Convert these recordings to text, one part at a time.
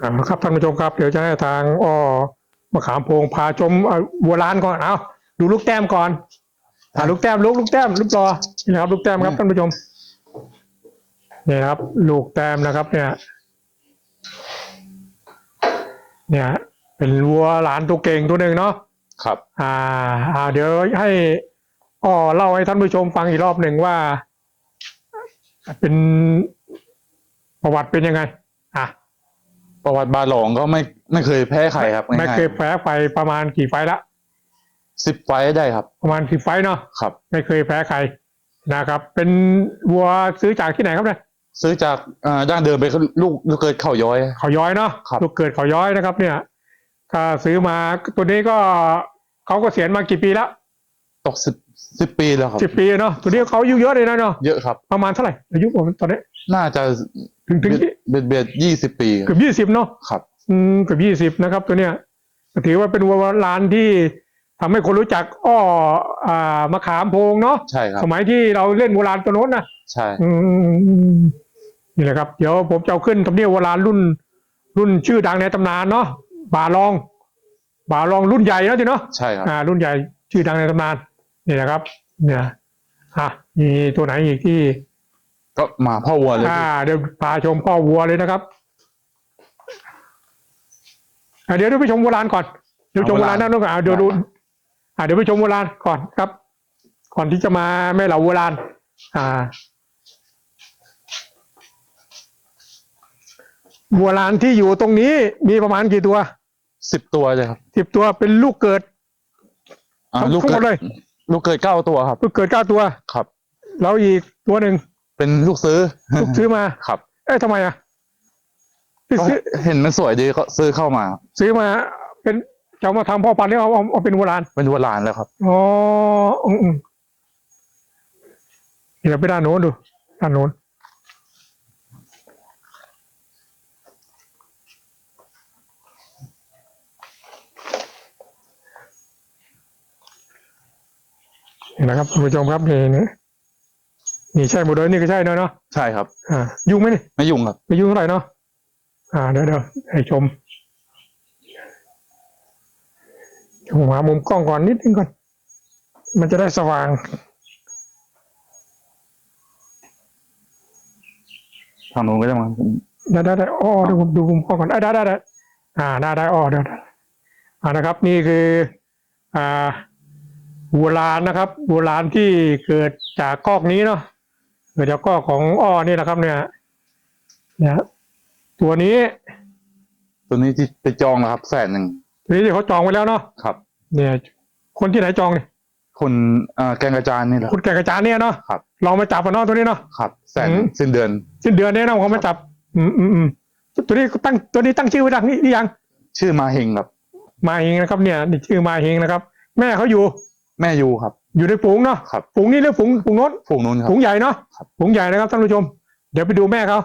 อ่าครับท่านผู้ชมครับเดี๋ยวจะให้ทางอ้อมะขามโพงพาชมเอ่อวัวล้านก่อนเอาดูลูกแต้มก่อนอ่าลูกแต้มลูกลูกแต้มลูกรอนี่นะครับ ลูกแต้มครับท่านผู้ชมนี่นะครับ ลูกแต้มนะครับ เนี่ย เนี่ย เป็นวัวหลานตัวเก่งตัวหนึ่งเนาะครับ อ่า อ่า เดี๋ยวให้อ้อเล่าให้ท่านผู้ชมฟังอีกรอบหนึ่งว่า เป็นประวัติเป็นยังไง อะ ประวัติบาหลองก็ไม่ไม่เคยแพ้ใครครับไม่เคยแพ้ไฟประมาณกี่ไฟล์ละสิบไฟต์ได้ครับ ประมาณกี่ไฟล์เนาะครับ ไม่เคยแพ้ใครนะครับ เป็นวัวซื้อจากที่ไหนครับเนี่ยซื้อจากอ่าดั้งเดิมไปลูกลูกเกิดเข่าย้อย เขาย้อยเนาะครับ ลูกเกิดเขาย้อยนะครับ เนี่ยถ้าซื้อมาตัวนี้ก็เขาก็เสียณมากี่ปีแล้วตกสิบ สิบปีแล้วครับสิบปีเนาะตัวนี้เขาอายุเยอะเลยนะเนาะเยอะครับ ประมาณเท่าไหร่อายุผมตอนนี้น่าจะถึงถึงเบียดเบียดยี่สิบปีเกือบยี่สิบเนาะครับอืมเกือบยี่สิบ20นะครับ ตัวเนี้ยถือว่าเป็นวัวร้านที่ทำให้คนรู้จักอ้ออ่ามะขามโพงเนาะใช่ครับสมัยที่เราเล่นโบราณตัวโน้นนะใช่อืมนี่แหละครับ เดี๋ยวผมจะเอาขึ้นทำเนียบโบราณรุ่น รุ่นชื่อดังในตำนานเนาะบาลอง บาลองรุ่นใหญ่เนาะจีเนาะใช่ครับอ่ารุ่นใหญ่ชื่อดังในตำนาน นี่แหละครับ เนี่ยอะมีตัวไหนอีกที่ก็มาพ่อวัวเลยอ่าเดี๋ยวพาชมพ่อวัวเลยนะครับอ่าเดี๋ยวเดี๋ยวไปชมโบราณก่อนเดี๋ยวชมโบราณนั่นก่อนอ่าเดี๋ยวดูอ่าเดี๋ยวไปชมโบราณก่อนครับ ก่อนที่จะมาแม่เหล่าโบราณอ่าโบราณที่อยู่ตรงนี้มีประมาณกี่ตัวสิบตัวเลยครับสิบตัวเป็นลูกเกิดอ่าทั้งลูกทั้งหเกิมดดเลย ลูกเกิดเก้าตัวครับ ลูกเกิดเก้าตัวครับ แล้วอีกตัวหนึ่งเป็นลูกซื้อ ลูกซื้อมา ครับ เอ๊ะทำไมอะที่ก็ซื้อเห็นมันสวยดีก็ซื้อเข้ามา ซื้อมา เป็นจะเอามาทำพ่อพันธุ์หรือเอาเอาเอาเป็นโบราณเป็นวัวลานแล้วครับ อ๋ออืมอืมเดี๋ยวไปด้านโน้นดูด้านโน้น นี่นะครับท่านผู้ชมครับนี่นี่นี่ใช่หมดเลยนี่ก็ใช่เนอะเนาะใช่ครับ อ่ายุ่งไหมนี่ไม่ยุ่งครับ ไม่ยุ่งเท่าไหร่เนาะอ่าเดี๋ยวเดี๋ยวให้ชมเดี๋ยวผมหามุมกล้องก่อนนิดนึงก่อน มันจะได้สว่างทางนู้นก็จะมาได้ได้ได้อ๋อเดี๋ยวผมดูมุมกล้องก่อนได้ได้ได้ได้อ่าได้ได้อ๋อเดี๋ยวได้อ่านะครับ นี่คือ อ่า วัวลานนะครับวัวลานที่เกิดจากคอกนี้เนาะเกิดจากคอกของอ้อนี่นะครับ เนี่ยเนี่ยตัวนี้ ตัวนี้ที่ไปจองแล้วครับแสนหนึ่งตัวนี้ที่เขาจองไว้แล้วเนาะครับ เนี่ย คนที่ไหนจองเนี่ยคนอ่าแกงกระจานนี่แหละคุณแก่กระจานเนี่ยเนาะครับลองมาจับกันเนาะตัวนี้เนาะ ครับแสนอืม สิ้นเดือนสิ้นเดือนนี้เนาะเขามาจับ อืมอืมอืมตัวนี้ตั้งตัวนี้ตั้งชื่อไว้ดังนี่นี่ยัง ชื่อมาเฮงครับมาเฮงนะครับเนี่ยนี่ชื่อมาเฮงนะครับ แม่เขาอยู่ แม่ยูครับ อยู่ในฝูงเนาะครับ ฝูงนี้หรือฝูงฝูงโน้นฝูงนู้นครับ ฝูงใหญ่เนาะครับ ฝูงใหญ่นะครับท่านผู้ชม เดี๋ยวไปดูแม่เขา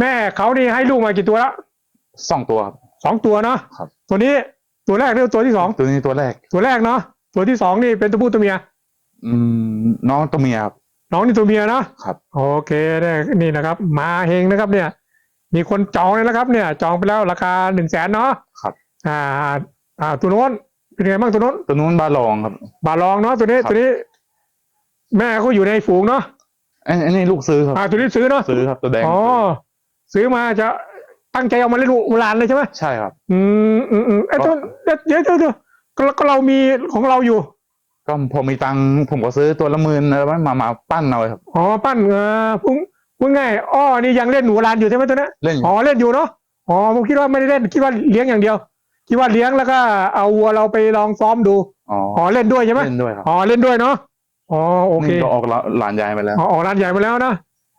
แม่เขานี่ให้ลูกมากี่ตัวแล้วสองตัวครับ สองตัวเนาะครับ ตัวนี้ตัวแรกหรือตัวที่สองตัวนี้ตัวแรก ตัวแรกเนาะตัวที่สองนี่เป็นตัวผู้ตัวเมีย อืมน้องตัวเมียครับ น้องนี่ตัวเมียเนาะครับ โอเคได้นี่นะครับ มาเฮงนะครับ เนี่ย มีคนจองเลยนะครับ เนี่ย จองไปแล้วราคาหนึ่งแสนเนาะครับ อ่า อ่าตัวโน้น เป็นไงบ้างตัวโน้นตัวนู้นบาลองครับ บาลองเนาะตัวนี้ครับ ตัวนี้ แม่เขาอยู่ในฝูงเนาะอันอันนี้ลูกซื้อครับ อ่าตัวนี้ซื้อเนาะซื้อครับตัวแดงอ๋อซื้อมาจะตั้งใจเอามาเล่นโบราณเลยใช่ไหมใช่ครับ อืมอืมอืมไอ้ยก็ตัวเดี๋ยวเดี๋ยวเดี๋ยวก็ก็เรามีของเราอยู่ก็พอมีตังค์ผมก็ซื้อตัวละหมื่นอะไรมามามาปั้นเอาครับ อ๋อปั้นเออพุ่งพูดง่ายอ้อนี่ยังเล่นหนูโบราณอยู่ใช่ไหมตัวนี้เล่นอยู่อ๋อเล่นอยู่เนาะอ๋อผมคิดว่าไม่ได้เล่นคิดว่าเลี้ยงอย่างเดียว คิดว่าเลี้ยงแล้วก็เอาวัวเราไปลองซ้อมดูอ๋ออ๋อเล่นด้วยใช่ไหมเล่นด้วยครับอ๋อเล่นด้วยเนาะอ๋อโอเคนี่ก็ออกละหลานยายไปแล้วอ๋อออกร้านใหญ่มาแล้วนะ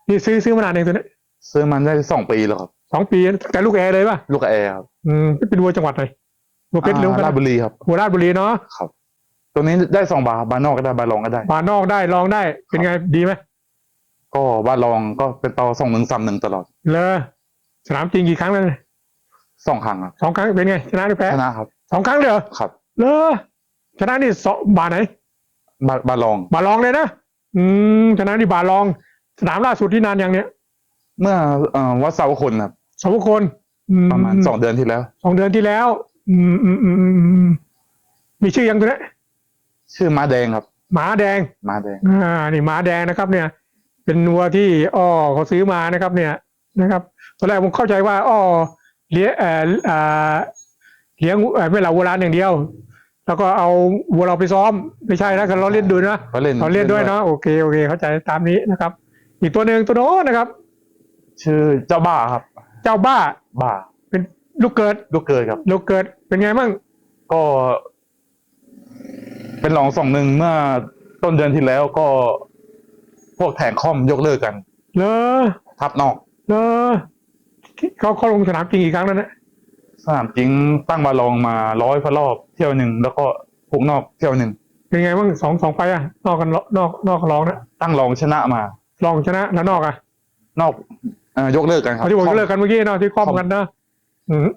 นี่ซื้อซื้อมานานเองตัวนี้ซื้อมันได้สองปีแล้วครับสองปีแต่ลูกแอร์เลยป่ะลูกแอร์ครับอืมเป็นวัวจังหวัดไหนวัวเพชรหรืออ่าว่าราชบุรีครับวัวราชบุรีเนาะครับ ตัวนี้ได้สองบาทบานนอกก็ได้บานรองก็ได้บานนอกได้ลองได้เป็นไงดีไหมก็บานรองก็เป็นต่อสองหนึ่งสามหนึ่งตลอดเลยสนามจริงกี่ครั้งแล้วเนี่ย สองครั้งครับสองครั้งเป็นไงชนะหรือแพ้ชนะครับ สองครั้งเลยเหรอครับ เลยชนะนี่สองบาทไหน บาบานรอง บาทรองเลยนะอืมชนะนี่บาทรอง สนามล่าสุดที่นานยังเนี่ยเมื่อเอ่อวัดเสาคนครับสองคนอืประมาณสองเดือนที่แล้ว สองเดือนที่แล้ว อืมอืมอืมอืมอืมมีชื่อยังตัวเนี้ยชื่อม้าแดงครับหมาแดง ม้าแดง อ่า นี่หมาแดงนะครับ เนี่ย เป็นวัวที่อ้อเขาซื้อมานะครับ เนี่ยนะครับ ตอนแรกผมเข้าใจว่าอ้อ เลี้ยงเอ่ออ่าเลี้ยงเอ่อไม่เหล่าวัวร้านอย่างเดียว แล้วก็เอาวัวเราไปซ้อม ไม่ใช่นะเราเล่นดูนะเขาเล่นเราเล่นด้วยเนาะโอเคโอเค เข้าใจตามนี้นะครับ อีกตัวหนึ่งตัวโน้นนะครับ ชื่อเจ้าบ้าครับ เจ้าบ้าบ้าเป็นลูกเกิดลูกเกิดครับ ลูกเกิดเป็นไงบ้างก็ เป็นรองสองหนึ่งเมื่อต้นเดือนที่แล้วก็ พวกแผงคอมยกเลิกกัน เลอทับนอกเลอ เขาเขาลงสนามจริงอีกครั้งแล้วนะสนามจริงตั้งบาลองมาร้อยพระรอบเที่ยวหนึ่งแล้วก็ผูกนอกเที่ยวหนึ่งเป็นไงบ้างสองสองไฟล์อะนอกกันนอกนอกร้องนะตั้งรองชนะมาลองชนะแล้วนอกอะนอกเอ่อยกเลิกกันครับเขาที่บอกเลิกกันเมื่อกี้เนาะที่ครอบกันนะอืม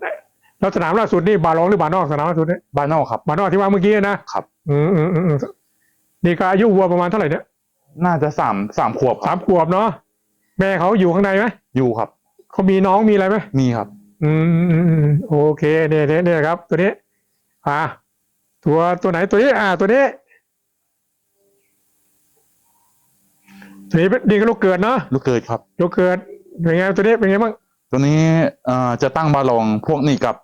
แล้วสนามล่าสุดนี่บาลองหรือบานอกสนามล่าสุดเนี่ยบ้านนอกครับบานอกที่ว่าเมื่อกี้นะครับอืมอืมอืมอืมนี่ก็อายุวัวประมาณเท่าไหร่เนี่ยน่าจะสามสามขวบคสารับมขวบเนาะแม่เขาอยู่ข้างในไหมอยู่ครับ เขามีน้องมีอะไรไหมมีครับอืมอืมอืมอืมโอเคเนี่ยเนี่ยเนี่ยครับ ตัวนี้ อ่า ตัวตัวไหนตัวนี้ อ่า ตัวนี้ ตัวนี้เป็นดีก็ลูกเกิดเนาะลูกเกิดครับ ลูกเกิดเป็นไงตัวนี้เป็นไงบ้าง ตัวนี้เอ่อจะตั้งบาลองพวกนี้กับ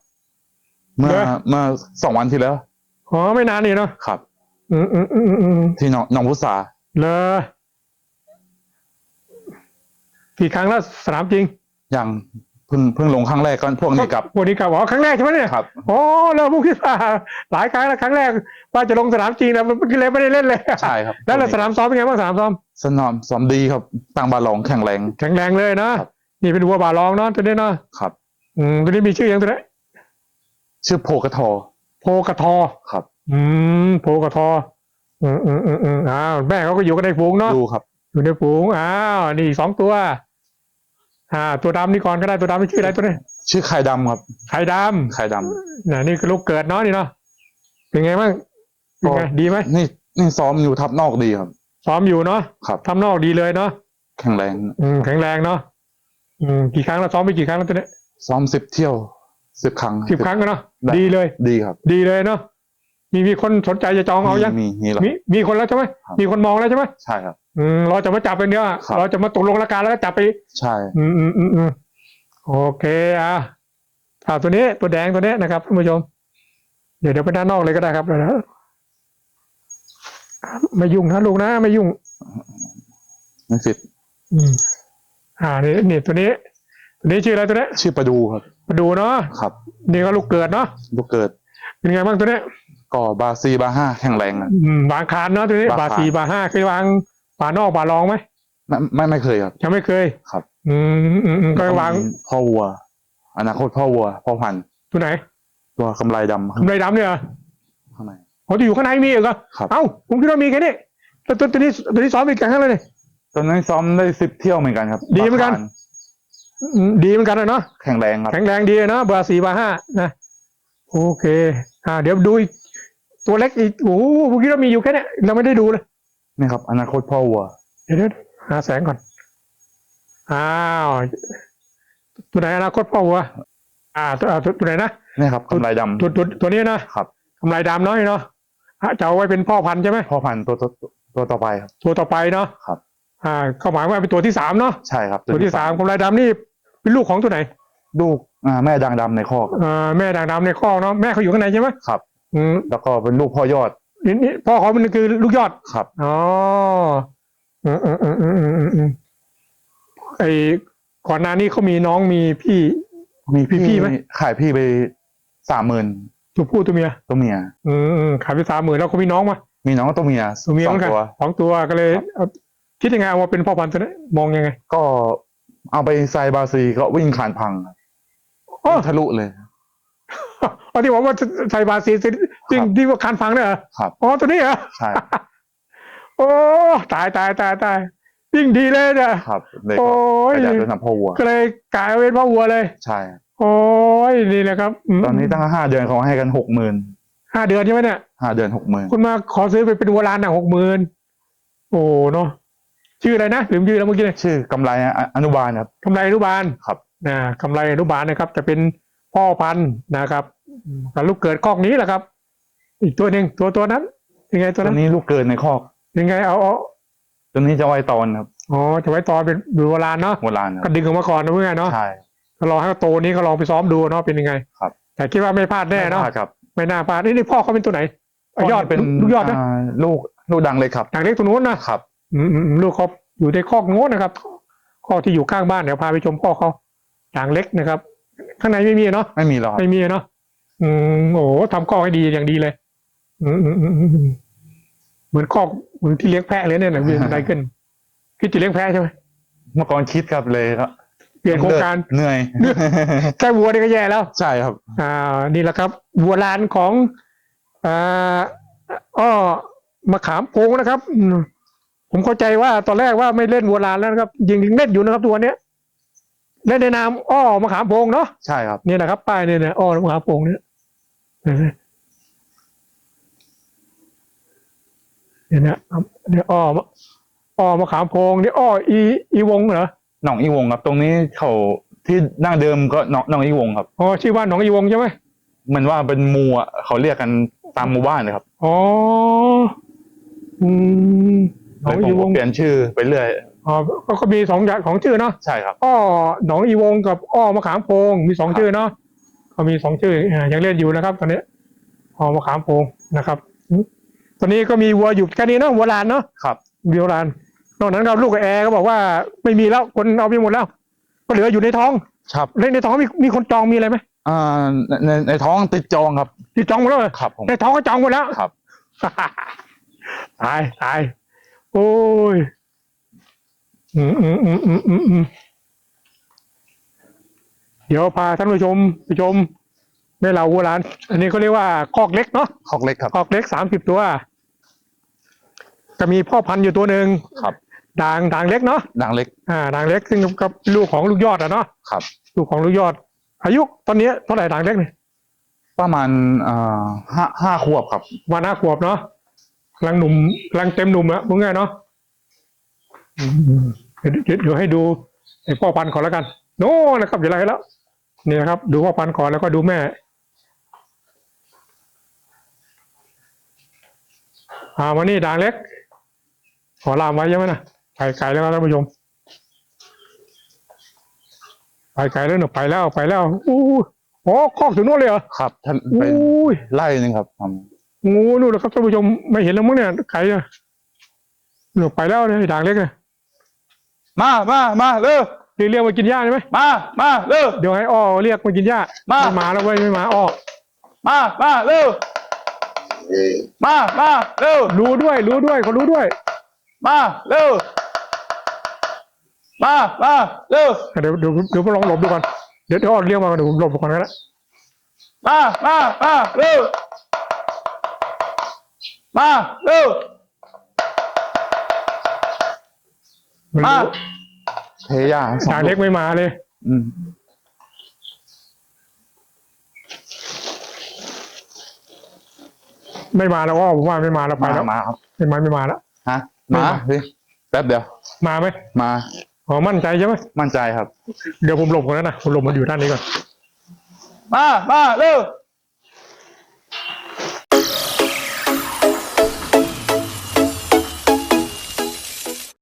เมื่อเหรอ เมื่อสองวันที่แล้ว อ๋อไม่นานนี่เนาะครับ อืมอืมอืมอืมอืมที่หนองหนองพุษาเลยกี่ครั้งแล้วสนามจริงอ ย่างเพิ่งเพิ่งลงครั้งแรกก็พวกนี้กับ วันนี้กับอ๋อครั้งแรกใช่ไหมเนี่ยครับ โอ้เราพวกคิดว่าหลายครั้งแล้วครั้งแรกว่าจะลงสนามจริงแล้วมันเลยไม่ได้เล่นเลยใช่ครับ แล้วสนามซ้อมเป็นไงบ้างสนามซ้อมสนามซ้อมดีครับตั้งบาลองแข็งแรง แข็งแรงเลยนะครับนี่เป็นวัวบาลองเนาะตัวนี้เนาะครับ อืมตัวนี้มีชื่อยังตัวนี้ชื่อโพกระทอ โพกระทอครับ อืมโพกระทอ อืมอืมอืมอืมอ้าวแม่เขาก็อยู่กันในฝูงเนาะดูครับ อยู่ในฝูงอ้าวนี่อีกสองตัว อ่า ตัวดำนี่ก่อนก็ได้ตัวดำนี่ชื่ออะไรตัวนี้ชื่อไข่ดำครับ ไข่ดไข่ดำำน่ะนี่คือลูกเกิดเนาะนี่เนาะเป็นไงบ้างเป็นไงก็ดีไหมนี่นี่ซ้อมอยู่ทับนอกดีครับ ซ้อมอยู่เนาะครับ ทำนอกดีเลยเนาะแข็งแรงอืมแข็งแรงเนาะอืมกี่ครั้งแล้วซ้อมไปกี่ครั้งแล้วตัวนี้ซ้อมสิบเที่ยวสิบครั้ง สิบครั้งแล้วเนาะได้ ดีเลย ดีครับดีเลยเนาะมีมีคนสนใจจะจองเอายังมีมีแล้วมีมีคนแล้วใช่ไหมครับ มีคนมองแล้วใช่ไหมใช่ครับ อืมเราจะมาจับเป็นเนี้ยครับ เราจะมาตกลงราคาแล้วก็จับไป ใช่ อืมอืมอืมอืมโอเคอะอ่าตัวนี้ตัวแดงตัวนี้นะครับท่านผู้ชม เดี๋ยวเดี๋ยวไปด้านนอกเลยก็ได้ครับเดี๋ยวนะไม่ยุ่งนะลูกนะไม่ยุ่ง ไม่ผิดอืม อ่านี่นี่ตัวนี้ ตัวนี้ชื่ออะไรตัวนี้ชื่อประดูครับ มาดูเนาะครับนี่ก็ลูกเกิดเนาะลูกเกิดเป็นไงบ้างตัวนี้ก็บาซีบาห้าแข็งแรงนะอืมบางคานเนาะตัวนี้บางบาคานสีบาห้าเคยวาง บานอกบารองไหมไม่ไม่ไม่เคยครับ ยังไม่เคยครับ อืมอืมอืมก็วางมีพ่อวัว อนาคตพ่อวัวพ่อพันธุ์ตัวไหนตัวกำไรดำข้างกำไรดำเนี่ยเหรอข้างใน เขาจะอยู่ข้างในมีอีกเหรอครับ เอ้าผมคิดว่ามีแค่นี้ตัวตัวตัวนี้ตัวนี้ซ้อมอีกครั้งแล้วเนี่ย ตอนนั้นซ้อมได้สิบเที่ยวเหมือนกันครับดีเหมือนกันบาคาอืมดีเหมือนกันนะเนาะ แข็งแรงครับ แข็งแรงดีเนาะเบอร์สี่เบอร์ห้านะโอเค อ่า เดี๋ยวดูอีกตัวเล็กอีกโอ้โหผมคิดว่ามีอยู่แค่เนี้ยเราไม่ได้ดูเลย นี่ครับ อนาคตพ่อวัวเดี๋ยวเดี๋ยวหาแสงก่อน อ้าวตัวไหนอนาคตพ่อวัว อ่าตัวอ่าตัวตัวไหนนะนี่ครับกำไรดำตัวตัวตัวนี้นะครับกำไรดำน้อยเนาะอะจะเอาไว้เป็นพ่อพันธุ์ใช่ไหมพ่อพันธุ์ตัวตัวตัวต่อไปครับตัวต่อไปเนาะครับ อ่าเขาหมายว่าเป็นตัวที่สามเนาะใช่ครับ ตัวที่สามกำไรดำนี่เป็นลูกของตัวไหน ลูกอ่าแม่ดังดำในคอกอ่าแม่ด่างดำในคอกเนาะแม่เขาอยู่ข้างในใช่ไหมครับอืมแล้วก็เป็นลูกพ่อยอด นี่นี่พ่อเขามันคือลูกยอดครับ อ๋ออืมอืมอืมอืมอืมอืมอืมไอ้ก่อนหน้านี้เขามีน้องมีพี่ มีพี่พี่ไหม ขายพี่ไปสามหมื่นตัวผู้ตัวเมียตัวเมียอืมอืมขายไปสามหมื่นแล้วเขามีน้องมามีน้องตัวเมียตัวเมียสอเหงมือนกันตัวสองตัวก็เลยครับเอาคิดยังไงเอามาเป็นพ่อพันธุ์ตัวนี้มองยังไงก็เอาไปใส่บาซีก็วิ่งขานพังครับอ๋อทะลุเลย เอาที่บอกว่าใส่บาซี จริงครับที่ว่าคันฟังเนี่ยเหรอครับ อ๋อตัวนี้เหรอใช่ โอ้ตายตายตายตายยิ่งดีเลยเนี่ย ครับเลยโอ้ก็ยขยันเป็นทำพ่อวัวก็เลยกลายเป็นพ่อวัวเลย ใช่ โอ้ยนี่แหละครับมตอนนี้ตั้งห้าเดือนเขาให้กันหกหมื่นห้าเดือนใช่ไหมเนี่ย ห้าเดือนหกหมื่นคุณมาขอซื้อไปเป็นวัวลานอะหกหมื่นโอ้เนาะชื่ออะไรนะลืมชื่อแล้วเมื่อกี้เนี่ยชื่อกำไรออนุบาลครับ กำไรอนุบาลครับ นะกำไรอนุบาลนะครับ จะเป็นพ่อพันธุ์นะครับกับลูกเกิดคอกนี้แหละครับ อีกตัวหนึ่งตัวตัวนั้น ยังไงตัวตัวนั้นนี้ลูกเกิดในคอก ยังไงเอาเอาตัวนี้จะไว้ตอนครับอ๋อจะไว้ตอนเป็นดูโบราณเนาะโบราณคก็รับดึงออกมาก่อนนะเพื่อนเนาะใช่ ก็รอให้เขาโตนี้ก็ลองไปซ้อมดูเนาะเป็นยังไงครับ แต่คิดว่าไม่พลาดแน่เนาะไม่พลดครับ ไม่น่าพลาดนี่นี่พ่อเขาเป็นตัวไหนอะยอดเป็นลูกยอดนะาลูกลูกดังเลยครับอย่างเล็กตัวนู้นนะครับ อืมอืมอืมลูกเขาอยู่ในคอกโน้นนะครับคอกที่อยู่ข้างบ้านเดี๋ยวพาไปชมพ่อเขาอย่างเล็กนะครับ ข้างในไม่มีเนาะ ไม่มีหรอกครับไม่มีเนาะ อืม โอ้โหทำคอกให้ดีอย่างดีเลย เหมือนคอกเหมือนที่เลี้ยงแพะเลยเนี่ยนะมีอะไรขึ้นคิดจะเลี้ยงแพะใช่ไหมเมื่อก่อนคิดครับเลยครับเปลี่ยนโครงการเหนื่อยแค่วัวนี่ก็แย่แล้ว ใช่ครับ อ่า นี่แหละครับวัวลานของอ่าอ้อมะขามโพงนะครับอืมผมเข้าใจว่าตอนแรกว่าไม่เล่นวัวลานแล้วนะครับยิงเล่นอยู่นะครับตัวเนี้ยเล่นในนามอ้อมะขามโพงเนาะใช่ครับนี่แหละครับป้ายเนี่ยนะอ้อมะขามโพงเนี่ย เนี่ยนะเนี่ยอ้อมะอ้อมะขามโพงนี่อ้ออีอีวงเหรอหนองอีวงครับ ตรงนี้เขาที่นั่งเดิมก็หนองหนองอีวงครับอ๋อชื่อบ้านหนองอีวงใช่ไหมมันว่าเป็นหมูอะเขาเรียกกันตามหมู่บ้านเลยครับอ๋ออืมหนองเลยผอีมวก็งเปลี่ยนชื่อไปเรื่อยอ๋อก็ก็มีสองอย่างของชื่อเนาะใช่ครับอ้อหนองอีวงกับอ้อมะขามโพงมีสองชื่อเนาะก็มีสองชื่ออ่ายังเล่นอยู่นะครับ ตอนนี้อ้อมะขามโพงนะครับอืม ตอนนี้ก็มีวัวอยู่แค่นี้เนาะวัวลานเนาะครับวัวลาน นอกนั้นก็ลูกกับแอร์ก็บอกว่าไม่มีแล้วคนเอาไปหมดแล้ว ก็เหลืออยู่ในท้องครับเล่นในท้องมีมีคนจองมีอะไรไหมอ่าในในในท้องติดจองครับที่จองหมดแล้วเหรอครับผมในท้องก็จองหมดแล้วครับตายตายโอ้ยอืมอืมอืมอืมอืมอืมเดี๋ยวพาท่านผู้ชมไปชมแม่เหล่าวัวหลาน อันนี้เขาเรียกว่าคอกเล็กเนาะคอกเล็กครับคอกเล็กสามสิบตัว จะมีพ่อพันธุ์อยู่ตัวหนึ่งครับ ด่างด่างเล็กเนาะดังเล็กอ่าด่างเล็กซึ่งกับลูกของลูกยอดอะเนาะครับ ลูกของลูกยอด อายุตอนนี้เท่าไหร่ด่างเล็กเนี่ยประมาณอ่าห้าห้าขวบครับ วันห้าขวบเนาะกำลังหนุ่มกำลังเต็มหนุ่มอะพูดง่ายเนาะอืมเดี๋ยวเดี๋ยวเดี๋ยวให้ดูไอ้พ่อพันธุ์ก่อนแล้วกัน โน่นะครับเดี๋ยวอะไรแล้วนี่นะครับ ดูพ่อพันธุ์ก่อนแล้วก็ดูแม่อ่ามานี่ด่างเล็ก ขอลามไว้ใช่ไหมนะไปไกลแล้วครับท่านผู้ชมไปไกลแล้วเนอะไปแล้วไปแล้วอู้โอ้คอกถึงโน่นเลยเหรอครับท่านอู้เป็นยไล่หนึงครับผมงูนู่นนะครับท่านผู้ชมไม่เห็นแล้วมั้งเนี่ยไก่อะหนูไปแล้วเนี่ยไอ้ด่างเล็กเนี่ยมามามาเร็วเรียกเรียกมากินหญ้าใช่ไหมมามาเร็ว เดี๋ยวให้อ้อเรียกมากินหญ้ามา ไม่มาแล้วเว้ยไม่มาอ้อมามาเร็วมามาเร็วรู้ด้วยรู้ด้วยเขารู้ด้วย มาเร็วมามาเร็วเดี๋ยวเดี๋ยวเดี๋ยวผมลองหลบดูก่อนเดี๋ยวเดี๋ยวอ้อเรียกมาก่อนเดี๋ยวผมหลบก่อนก็ได้มามามาเร็วมาเร็วมันมารู้เทยาสองด่างเล็กไม่มาเลย อืมไม่มาแล้วอ้อผมว่าไม่มาแล้วไปมาแล้วมาครับไม่มาไม่มาแล้วฮะไม่มา มาสิแป๊บเดียว มาไหมมาอ๋อมั่นใจใช่ไหมมั่นใจครับ เดี๋ยวผมหลบก่อนนะนะผมหลบมันอยู่ด้านนี้ก่อน มา มาเร็ว